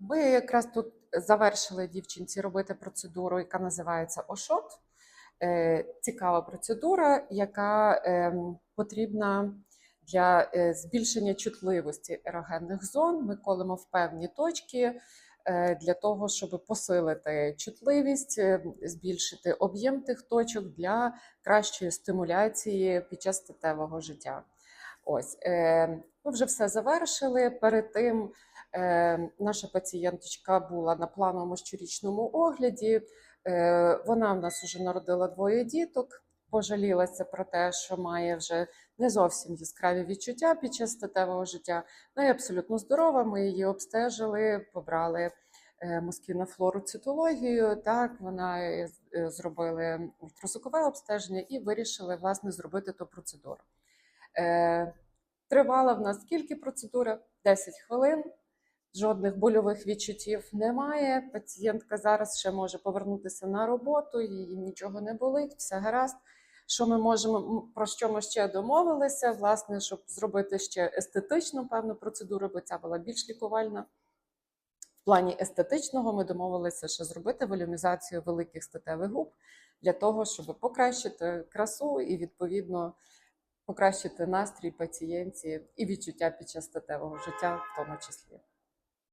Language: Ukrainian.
Ми якраз тут завершили дівчинці робити процедуру, яка називається ОШОТ. Е, Цікава процедура, яка ем, потрібна для е, збільшення чутливості ерогенних зон. Ми колемо в певні точки е, для того, щоб посилити чутливість, збільшити об'єм тих точок для кращої стимуляції під час статевого життя. Ось е, ми вже все завершили. Перед тим е, наша пацієнточка була на плановому щорічному огляді. Е, вона в нас вже народила двоє діток. Пожалілася про те, що має вже не зовсім яскраві відчуття під час статевого життя. Вона є абсолютно здорова. Ми її обстежили, побрали мозки на. Так, вона зробили ультразвукове обстеження і вирішили власне зробити ту процедуру. Е, Тривала в нас скільки процедура? 10 хвилин. Жодних больових відчуттів немає. Пацієнтка зараз ще може повернутися на роботу, їй нічого не болить, все гаразд. Що ми можемо про що ми ще домовилися? Власне, щоб зробити ще естетичну певну процедуру, бо ця була більш лікувальна. В плані естетичного ми домовилися ще зробити волюмізацію великих статевих губ для того, щоб покращити красу і відповідно покращити настрій пацієнтів і відчуття під час статевого життя, в тому числі.